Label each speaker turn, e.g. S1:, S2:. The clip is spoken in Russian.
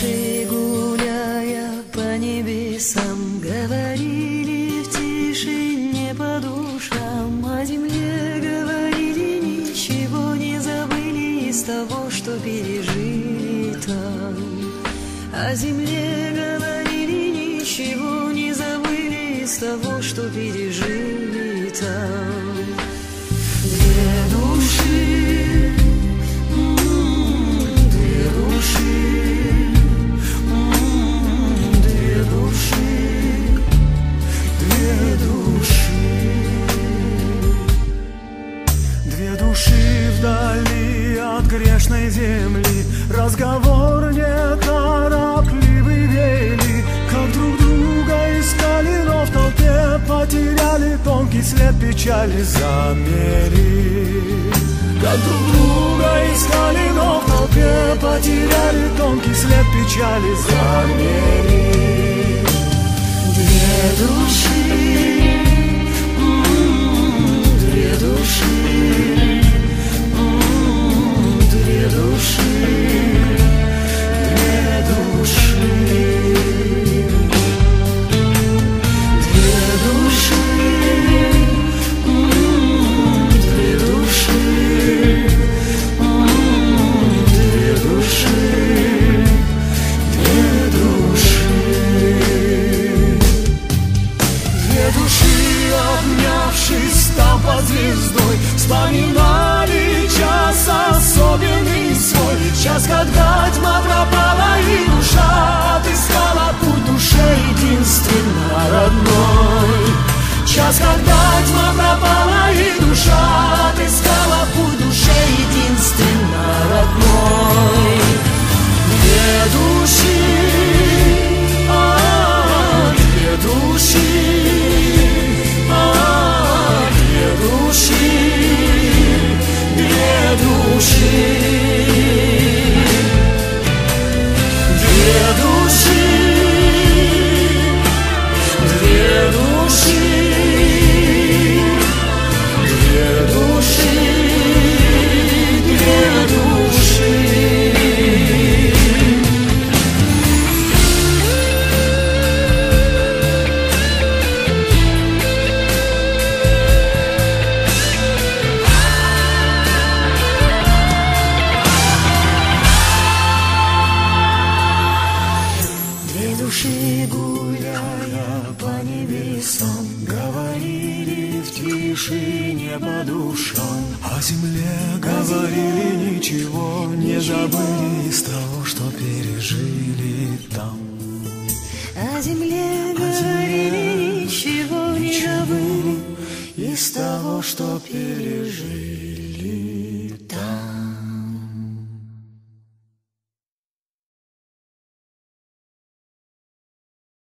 S1: Наши гуляя по небесам Говорили в тишине по душам. О земле говорили, ничего не забыли Из того, что пережили там. О земле говорили, ничего не забыли Из того, что пережили там.
S2: Грешной земли. Разговор неторопливый вели. Как друг друга искали, но в толпе потеряли Тонкий след печали замели. Как друг друга искали, но в толпе потеряли Тонкий след печали замели.
S1: Две души,
S2: в тишине по душам. О земле говорили, ничего не забыли Из того, что пережили там.
S1: О земле говорили, ничего не забыли
S2: Из того, что пережили